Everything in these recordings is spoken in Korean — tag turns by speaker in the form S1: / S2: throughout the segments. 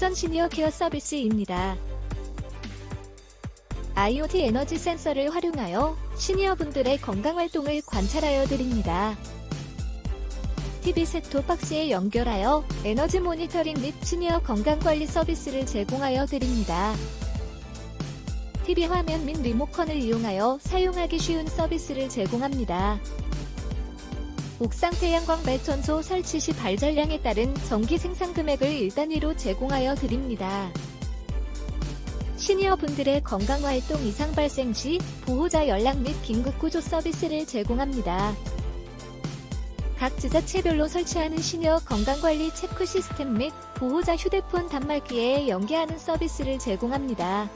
S1: 실전 시니어 케어 서비스입니다. IoT 에너지 센서를 활용하여 시니어분들의 건강 활동을 관찰하여 드립니다. TV 셋톱 박스에 연결하여 에너지 모니터링 및 시니어 건강관리 서비스를 제공하여 드립니다. TV 화면 및 리모컨을 이용하여 사용하기 쉬운 서비스를 제공합니다. 옥상 태양광 발전소 설치 시 발전량에 따른 전기 생산 금액을 1단위로 제공하여 드립니다. 시니어 분들의 건강 활동 이상 발생 시 보호자 연락 및 긴급 구조 서비스를 제공합니다. 각 지자체별로 설치하는 시니어 건강관리 체크 시스템 및 보호자 휴대폰 단말기에 연계하는 서비스를 제공합니다.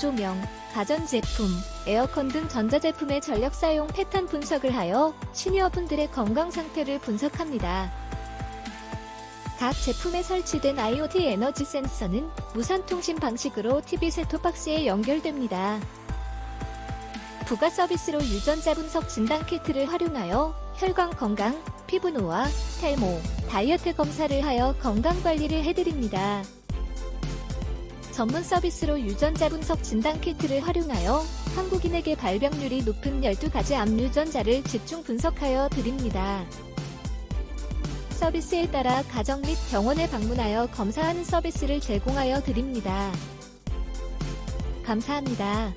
S1: 조명, 가전제품, 에어컨 등 전자제품의 전력 사용 패턴 분석을 하여 시니어분들의 건강 상태를 분석합니다. 각 제품에 설치된 IoT 에너지 센서는 무선 통신 방식으로 TV 셋톱박스에 연결됩니다. 부가 서비스로 유전자 분석 진단 키트를 활용하여 혈관 건강, 피부 노화, 탈모, 다이어트 검사를 하여 건강 관리를 해드립니다. 전문 서비스로 유전자 분석 진단 키트를 활용하여 한국인에게 발병률이 높은 12가지 암 유전자를 집중 분석하여 드립니다. 서비스에 따라 가정 및 병원에 방문하여 검사하는 서비스를 제공하여 드립니다. 감사합니다.